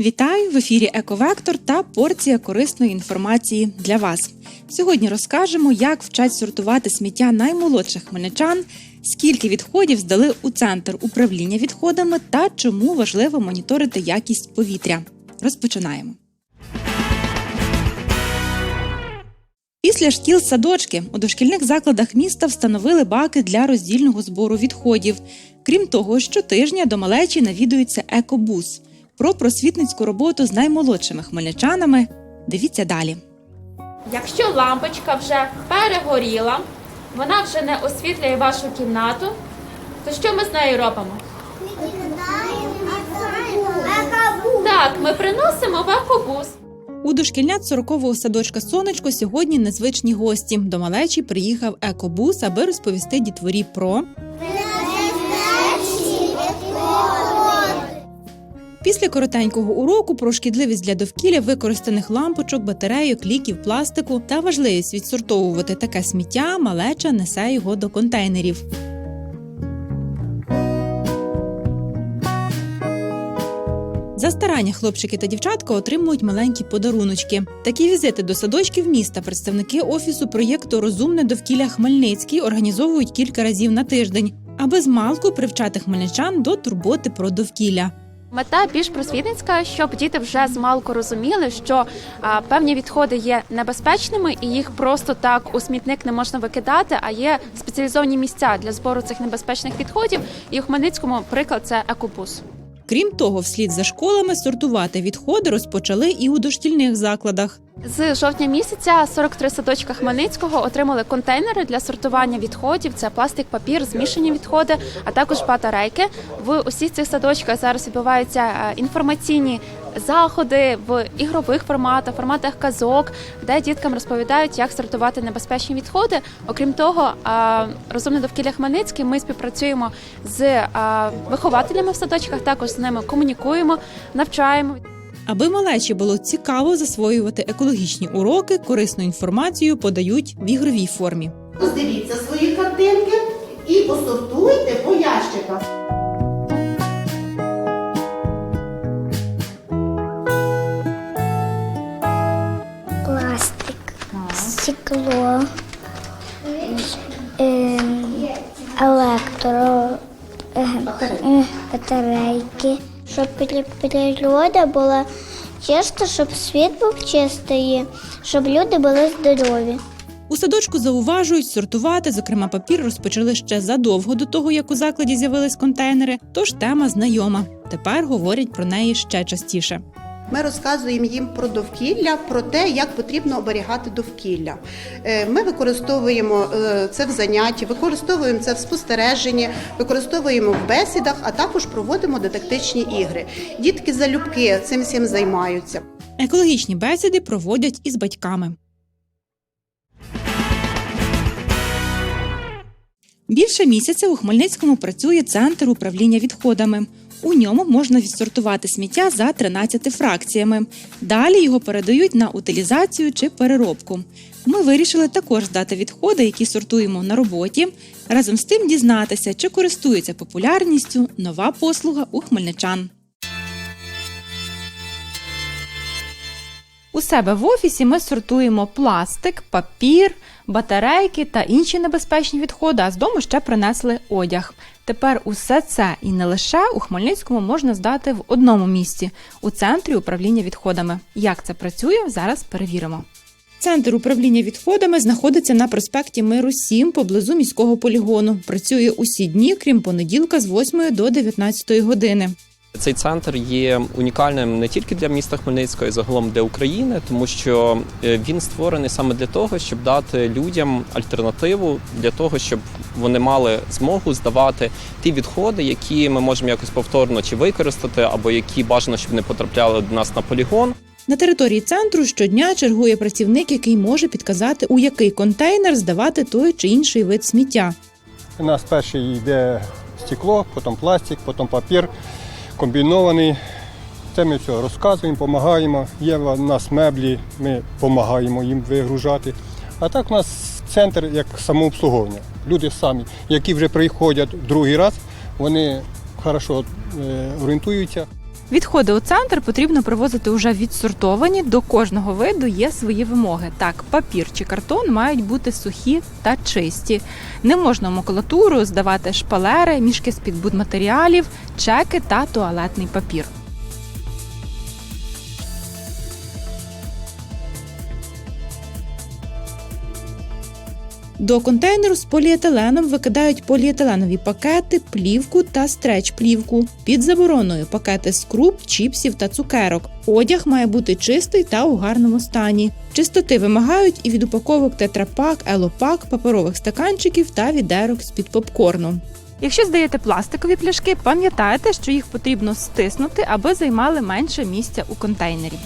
Вітаю в ефірі Ековектор та порція корисної інформації для вас. Сьогодні розкажемо, як вчать сортувати сміття наймолодших хмельничан, скільки відходів здали у центр управління відходами та чому важливо моніторити якість повітря. Розпочинаємо. Після шкіл садочки у дошкільних закладах міста встановили баки для роздільного збору відходів. Крім того, щотижня до малечі навідується екобус. Про просвітницьку роботу з наймолодшими хмельничанами дивіться далі. Якщо лампочка вже перегоріла, вона вже не освітлює вашу кімнату, то що ми з нею робимо? Так, ми приносимо в екобус. У дошкільнят 40-го садочка Сонечко сьогодні незвичні гості. До малечі приїхав екобус, аби розповісти дітворі про Після коротенького уроку про шкідливість для довкілля використаних лампочок, батарейок, ліків, пластику та важливість відсортовувати таке сміття, малеча несе його до контейнерів. За старання хлопчики та дівчатка отримують маленькі подаруночки. Такі візити до садочків міста представники офісу проєкту Розумне довкілля Хмельницький організовують кілька разів на тиждень, аби змалку привчати хмельничан до турботи про довкілля. Мета більш просвітницька, щоб діти вже змалку розуміли, що а, певні відходи є небезпечними і їх просто так у смітник не можна викидати. А є спеціалізовані місця для збору цих небезпечних відходів. І у Хмельницькому приклад це екобус. Крім того, вслід за школами сортувати відходи розпочали і у дошкільних закладах. З жовтня місяця 43 садочка Хмельницького отримали контейнери для сортування відходів. Це пластик, папір, змішані відходи, а також батарейки. В усіх цих садочках зараз відбуваються е, інформаційні заходи в ігрових форматах, форматах казок, де діткам розповідають, як сортувати небезпечні відходи. Окрім того, розумне довкілля Хмельницький. Ми співпрацюємо з вихователями в садочках. Також з ними комунікуємо, навчаємо. Аби малечі було цікаво засвоювати екологічні уроки, корисну інформацію подають в ігровій формі. Роздивіться свої картинки і посортуйте по ящиках. Стекло, ем, електро, е, е, батарейки, щоб природа була чиста, щоб світ був чистий, щоб люди були здорові. У садочку зауважують, сортувати, зокрема папір, розпочали ще задовго до того, як у закладі з'явились контейнери. Тож тема знайома. Тепер говорять про неї ще частіше. Ми розказуємо їм про довкілля, про те, як потрібно оберігати довкілля. Е, Ми використовуємо е, це в занятті, використовуємо це в спостереженні, використовуємо в бесідах, а також проводимо дидактичні ігри. Дітки залюбки цим всім займаються. Екологічні бесіди проводять із батьками. Більше місяця у Хмельницькому працює центр управління відходами. У ньому можна відсортувати сміття за 13 фракціями. Далі його передають на утилізацію чи переробку. Ми вирішили також здати відходи, які сортуємо на роботі. Разом з тим дізнатися, чи користується популярністю нова послуга у хмельничан. У себе в офісі ми сортуємо пластик, папір, батарейки та інші небезпечні відходи, а з дому ще принесли одяг. Тепер усе це і не лише у Хмельницькому можна здати в одному місці у центрі управління відходами. Як це працює, зараз перевіримо. Центр управління відходами знаходиться на проспекті Миру 7 поблизу міського полігону. Працює усі дні, крім понеділка, з 8 до 19 години. Цей центр є унікальним не тільки для міста Хмельницького, і загалом для України, тому що е, він створений саме для того, щоб дати людям альтернативу для того, щоб вони мали змогу здавати ті відходи, які ми можемо якось повторно чи використати, або які бажано, щоб не потрапляли до нас на полігон. На території центру щодня чергує працівник, який може підказати, у який контейнер здавати той чи інший вид сміття. У нас перший йде стекло, потім пластик, потім папір комбінований. Це ми все розказуємо, допомагаємо. Є в нас меблі, ми допомагаємо їм вигружати. А так у нас центр як самообслуговування. Люди самі, які вже приходять другий раз, вони хорошо е, орієнтуються. Відходи у центр потрібно привозити уже відсортовані. До кожного виду є свої вимоги. Так, папір чи картон мають бути сухі та чисті. Не можна макулатуру здавати шпалери, мішки з-під будматеріалів, чеки та туалетний папір. До контейнеру з поліетиленом викидають поліетиленові пакети, плівку та стреч-плівку. Під забороною пакети з круп, чіпсів та цукерок. Одяг має бути чистий та у гарному стані. Чистоти вимагають і від упаковок тетрапак, елопак, паперових стаканчиків та відерок з-під попкорну. Якщо здаєте пластикові пляшки, пам'ятайте, що їх потрібно стиснути, аби займали менше місця у контейнері.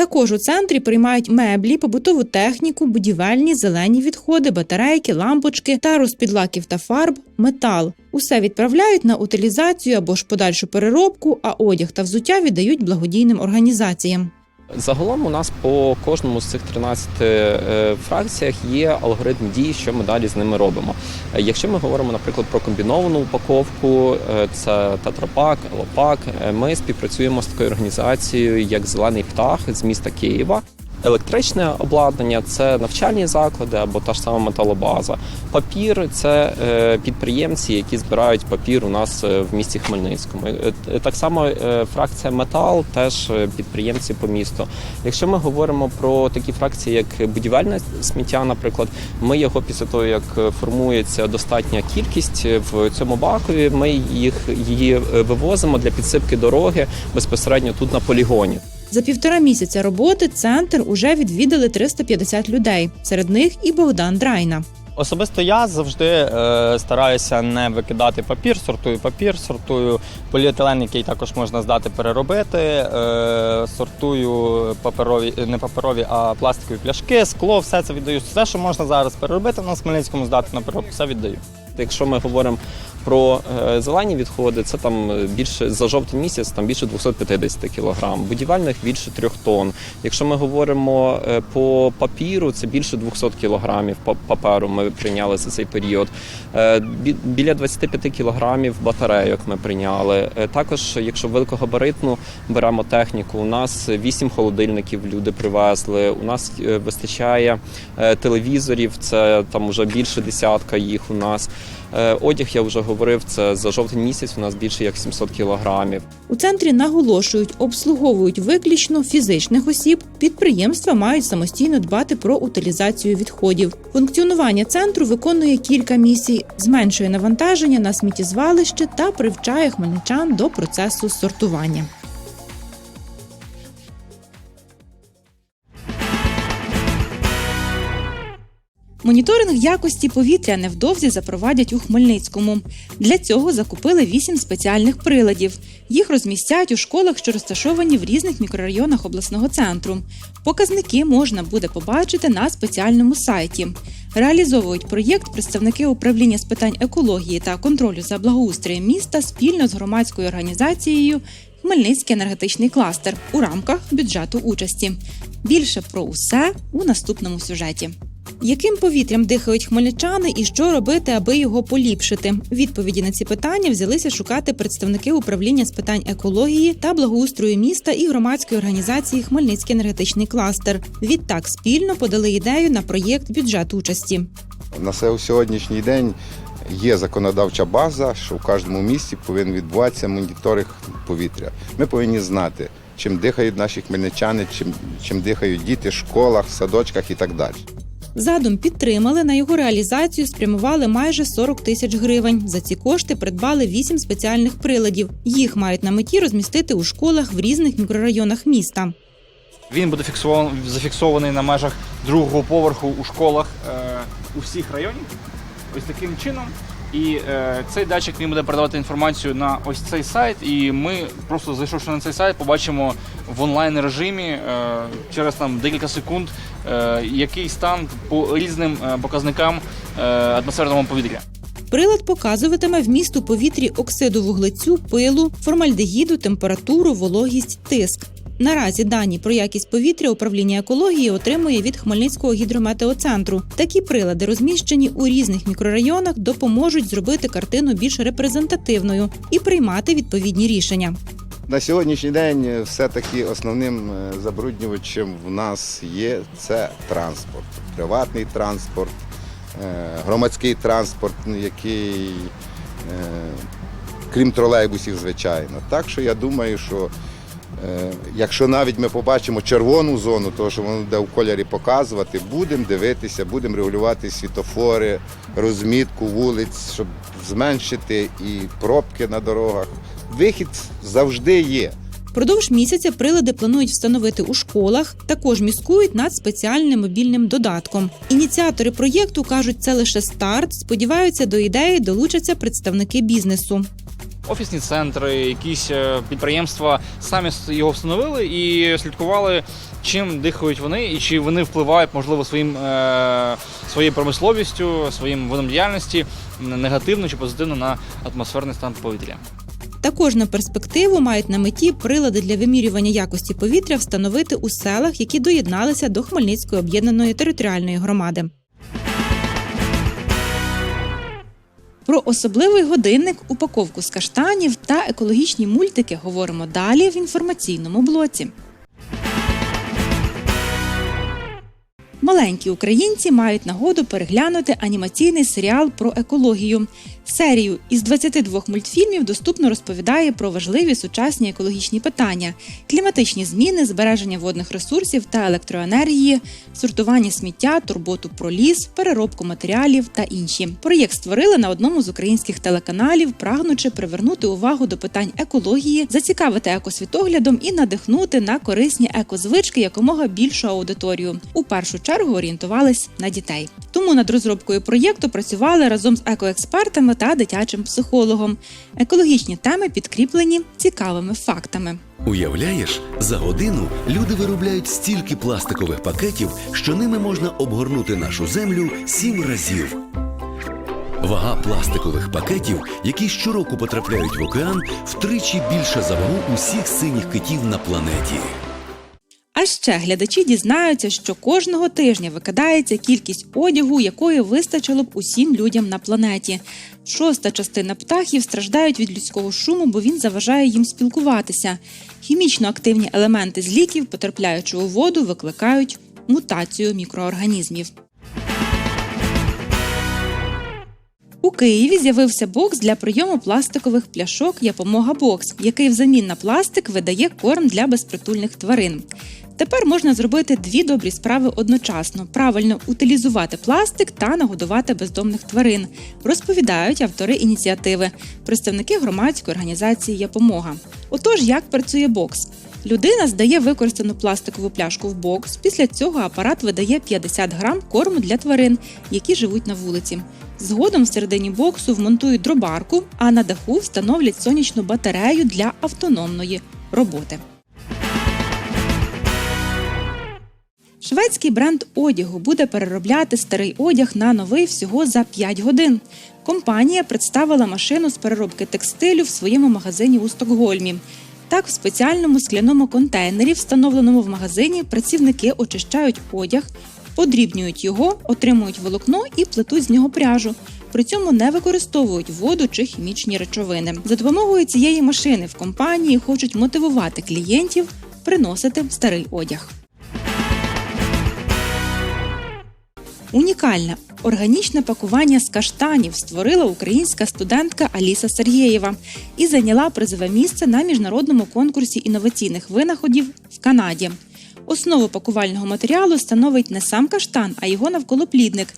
Також у центрі приймають меблі, побутову техніку, будівельні, зелені відходи, батарейки, лампочки, тару з підлаків та фарб, метал. Усе відправляють на утилізацію або ж подальшу переробку, а одяг та взуття віддають благодійним організаціям. Загалом у нас по кожному з цих 13 е, фракціях є алгоритм дій, що ми далі з ними робимо. Е, Якщо ми говоримо, наприклад, про комбіновану упаковку, е, це тетрапак, елопак. е, Ми співпрацюємо з такою організацією, як Зелений птах з міста Києва. Електричне обладнання це навчальні заклади або та ж сама металобаза. Папір це е, підприємці, які збирають папір у нас е, в місті Хмельницькому. Е, Так само фракція метал, теж підприємці по місту. Якщо ми говоримо про такі фракції, як будівельне сміття, наприклад, ми його після того, як формується достатня кількість в цьому бакові, ми їх її вивозимо для підсипки дороги безпосередньо тут на полігоні. За півтора місяця роботи центр уже відвідали 350 людей. Серед них і Богдан Драйна. Особисто я завжди е, стараюся не викидати папір, сортую папір, сортую поліетилен, який також можна здати, переробити, е, сортую паперові, не паперові, а пластикові пляшки, скло, все це віддаю. Все, що можна зараз переробити на Хмельницькому, здати на переробку, все віддаю. Якщо ми говоримо про е, зелені відходи, це там е, більше за жовтий місяць, там більше 250 кг, будівельних більше 3 тонн. Якщо ми говоримо е, по папіру, це більше 200 кг паперу ми прийняли за цей період. Біля 25 кг батарейок ми прийняли. Також, якщо великогабаритну беремо техніку, у нас 8 холодильників люди привезли. У нас вистачає телевізорів, це там вже більше десятка їх у нас. Е, Одяг я вже говорив, це за жовтень місяць у нас більше як 700 кілограмів. У центрі наголошують, обслуговують виключно фізичних осіб. Підприємства мають самостійно дбати про утилізацію відходів. Функціонування центру виконує кілька місій, зменшує навантаження на сміттєзвалище та привчає хмельничан до процесу сортування. Моніторинг якості повітря невдовзі запровадять у Хмельницькому. Для цього закупили вісім спеціальних приладів. Їх розмістять у школах, що розташовані в різних мікрорайонах обласного центру. Показники можна буде побачити на спеціальному сайті. Реалізовують проєкт представники управління з питань екології та контролю за благоустроєм міста спільно з громадською організацією Хмельницький енергетичний кластер у рамках бюджету участі. Більше про усе у наступному сюжеті. Яким повітрям дихають хмельничани і що робити, аби його поліпшити? Відповіді на ці питання взялися шукати представники управління з питань екології та благоустрою міста і громадської організації Хмельницький енергетичний кластер. Відтак спільно подали ідею на проєкт бюджет участі. На сьогоднішній день є законодавча база, що в кожному місті повинен відбуватися моніторинг повітря. Ми повинні знати, чим дихають наші хмельничани, чим, чим дихають діти в школах, садочках і так далі. Задум підтримали на його реалізацію. Спрямували майже 40 тисяч гривень. За ці кошти придбали вісім спеціальних приладів. Їх мають на меті розмістити у школах в різних мікрорайонах міста. Він буде фіксован- зафіксований на межах другого поверху у школах е, у всіх районів. Ось таким чином. І е, цей датчик він буде передавати інформацію на ось цей сайт. І ми просто зайшовши на цей сайт, побачимо в онлайн режимі е, через там декілька секунд, е, який стан по різним е, показникам е, атмосферного повітря. Прилад показуватиме вміст у повітрі оксиду вуглецю, пилу, формальдегіду, температуру, вологість, тиск. Наразі дані про якість повітря управління екології отримує від Хмельницького гідрометеоцентру. Такі прилади, розміщені у різних мікрорайонах, допоможуть зробити картину більш репрезентативною і приймати відповідні рішення. На сьогоднішній день все-таки основним е, забруднювачем в нас є це транспорт, приватний транспорт, е, громадський транспорт, який, е, крім тролейбусів, звичайно. Так що я думаю, що якщо навіть ми побачимо червону зону, то що воно буде в кольорі показувати, будемо дивитися, будемо регулювати світофори, розмітку вулиць, щоб зменшити і пробки на дорогах. Вихід завжди є. Продовж місяця прилади планують встановити у школах. Також міскують над спеціальним мобільним додатком. Ініціатори проєкту кажуть, це лише старт. Сподіваються, до ідеї долучаться представники бізнесу. Офісні центри, якісь е, підприємства самі його встановили і слідкували, чим дихають вони, і чи вони впливають, можливо, своїм е, своєю промисловістю, своїм видом діяльності негативно чи позитивно на атмосферний стан повітря. Також на перспективу мають на меті прилади для вимірювання якості повітря встановити у селах, які доєдналися до Хмельницької об'єднаної територіальної громади. Про особливий годинник, упаковку з каштанів та екологічні мультики говоримо далі в інформаційному блоці. Маленькі українці мають нагоду переглянути анімаційний серіал про екологію. Серію із 22 мультфільмів доступно розповідає про важливі сучасні екологічні питання: кліматичні зміни, збереження водних ресурсів та електроенергії, сортування сміття, турботу про ліс, переробку матеріалів та інші. Проєкт створили на одному з українських телеканалів, прагнучи привернути увагу до питань екології, зацікавити екосвітоглядом і надихнути на корисні екозвички якомога більшу аудиторію. У першу орієнтувались на дітей. Тому над розробкою проєкту працювали разом з екоекспертами та дитячим психологом. Екологічні теми підкріплені цікавими фактами. Уявляєш, за годину люди виробляють стільки пластикових пакетів, що ними можна обгорнути нашу землю сім разів. Вага пластикових пакетів, які щороку потрапляють в океан, втричі більша за вагу усіх синіх китів на планеті. А ще глядачі дізнаються, що кожного тижня викидається кількість одягу, якої вистачило б усім людям на планеті. Шоста частина птахів страждають від людського шуму, бо він заважає їм спілкуватися. Хімічно активні елементи з ліків, потрапляючи у воду, викликають мутацію мікроорганізмів. У Києві з'явився бокс для прийому пластикових пляшок Япомога Бокс, який взамін на пластик видає корм для безпритульних тварин. Тепер можна зробити дві добрі справи одночасно: правильно утилізувати пластик та нагодувати бездомних тварин, розповідають автори ініціативи, представники громадської організації Япомога. Отож, як працює бокс? Людина здає використану пластикову пляшку в бокс. Після цього апарат видає 50 грам корму для тварин, які живуть на вулиці. Згодом всередині боксу вмонтують дробарку, а на даху встановлять сонячну батарею для автономної роботи. Шведський бренд одягу буде переробляти старий одяг на новий всього за 5 годин. Компанія представила машину з переробки текстилю в своєму магазині у Стокгольмі. Так, в спеціальному скляному контейнері, встановленому в магазині, працівники очищають одяг, подрібнюють його, отримують волокно і плетуть з нього пряжу. При цьому не використовують воду чи хімічні речовини. За допомогою цієї машини в компанії хочуть мотивувати клієнтів приносити старий одяг. Унікальне органічне пакування з каштанів створила українська студентка Аліса Сергєєва і зайняла призове місце на міжнародному конкурсі інноваційних винаходів в Канаді. Основу пакувального матеріалу становить не сам каштан, а його навколоплідник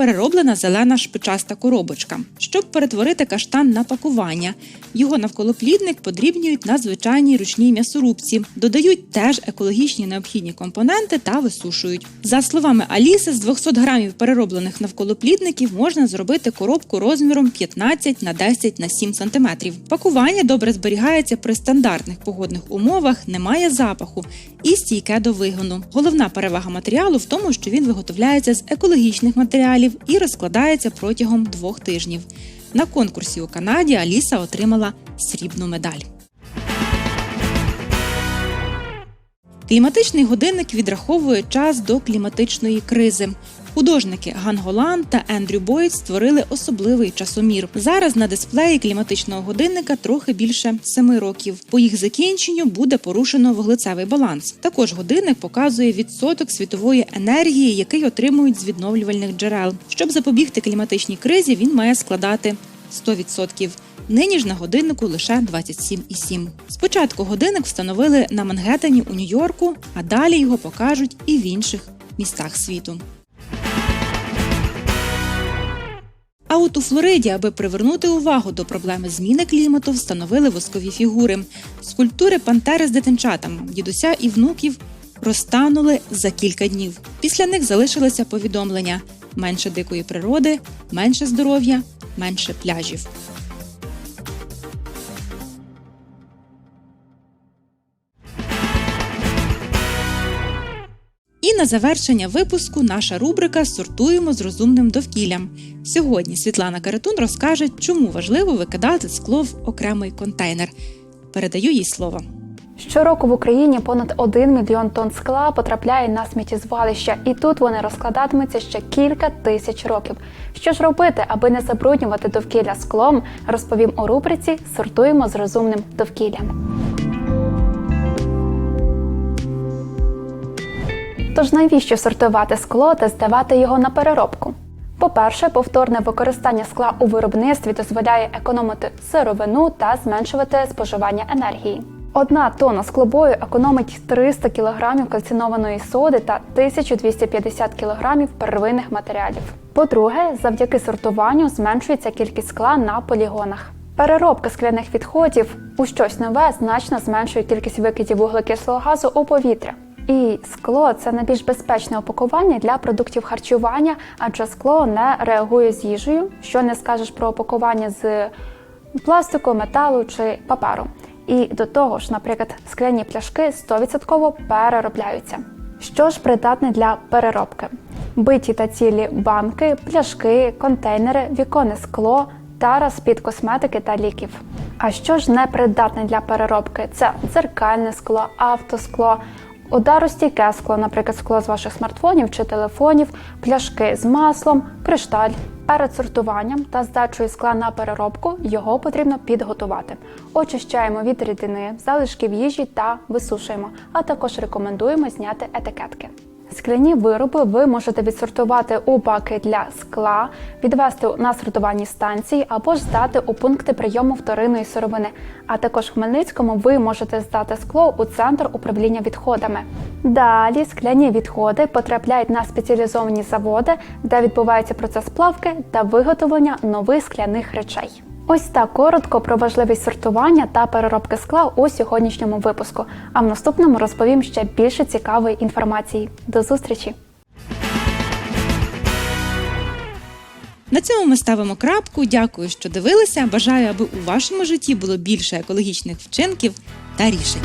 перероблена зелена шпичаста коробочка. Щоб перетворити каштан на пакування, його навколоплідник подрібнюють на звичайній ручній м'ясорубці, додають теж екологічні необхідні компоненти та висушують. За словами Аліси, з 200 грамів перероблених навколоплідників можна зробити коробку розміром 15 на 10 на 7 см. Пакування добре зберігається при стандартних погодних умовах, немає запаху і стійке до вигону. Головна перевага матеріалу в тому, що він виготовляється з екологічних матеріалів і розкладається протягом двох тижнів. На конкурсі у Канаді Аліса отримала срібну медаль. Кліматичний годинник відраховує час до кліматичної кризи. Художники Ган Голан та Ендрю Бойд створили особливий часомір. Зараз на дисплеї кліматичного годинника трохи більше семи років. По їх закінченню буде порушено вуглецевий баланс. Також годинник показує відсоток світової енергії, який отримують з відновлювальних джерел. Щоб запобігти кліматичній кризі, він має складати 100%. Нині ж на годиннику лише 27,7. Спочатку годинник встановили на Мангеттені у Нью-Йорку, а далі його покажуть і в інших містах світу. А от у Флориді, аби привернути увагу до проблеми зміни клімату, встановили воскові фігури. Скульптури пантери з дитинчатами, дідуся і внуків розтанули за кілька днів. Після них залишилося повідомлення: менше дикої природи, менше здоров'я, менше пляжів. На завершення випуску наша рубрика Сортуємо з розумним довкіллям. Сьогодні Світлана Каретун розкаже, чому важливо викидати скло в окремий контейнер. Передаю їй слово. Щороку в Україні понад 1 мільйон тонн скла потрапляє на сміттєзвалища, і тут вони розкладатимуться ще кілька тисяч років. Що ж робити, аби не забруднювати довкілля склом, розповім у рубриці Сортуємо з розумним довкіллям. Тож навіщо сортувати скло та здавати його на переробку? По-перше, повторне використання скла у виробництві дозволяє економити сировину та зменшувати споживання енергії. Одна тонна склобою економить 300 кг кальцинованої соди та 1250 кг первинних матеріалів. По-друге, завдяки сортуванню зменшується кількість скла на полігонах. Переробка скляних відходів у щось нове значно зменшує кількість викидів вуглекислого газу у повітря. І скло це найбільш безпечне опакування для продуктів харчування, адже скло не реагує з їжею, що не скажеш про опакування з пластику, металу чи паперу. І до того ж, наприклад, скляні пляшки 100% переробляються. Що ж придатне для переробки? Биті та цілі банки, пляшки, контейнери, віконне скло, тара з-під косметики та ліків. А що ж не придатне для переробки? Це дзеркальне скло, автоскло, ударостійке скло, наприклад, скло з ваших смартфонів чи телефонів, пляшки з маслом, кришталь. Перед сортуванням та здачею скла на переробку його потрібно підготувати. Очищаємо від рідини, залишків їжі та висушуємо, а також рекомендуємо зняти етикетки. Скляні вироби ви можете відсортувати у баки для скла, відвести на сортувальні станції або ж здати у пункти прийому вторинної сировини. А також в Хмельницькому ви можете здати скло у центр управління відходами. Далі скляні відходи потрапляють на спеціалізовані заводи, де відбувається процес плавки та виготовлення нових скляних речей. Ось так коротко про важливість сортування та переробки скла у сьогоднішньому випуску. А в наступному розповім ще більше цікавої інформації. До зустрічі! На цьому ми ставимо крапку. Дякую, що дивилися. Бажаю, аби у вашому житті було більше екологічних вчинків та рішень.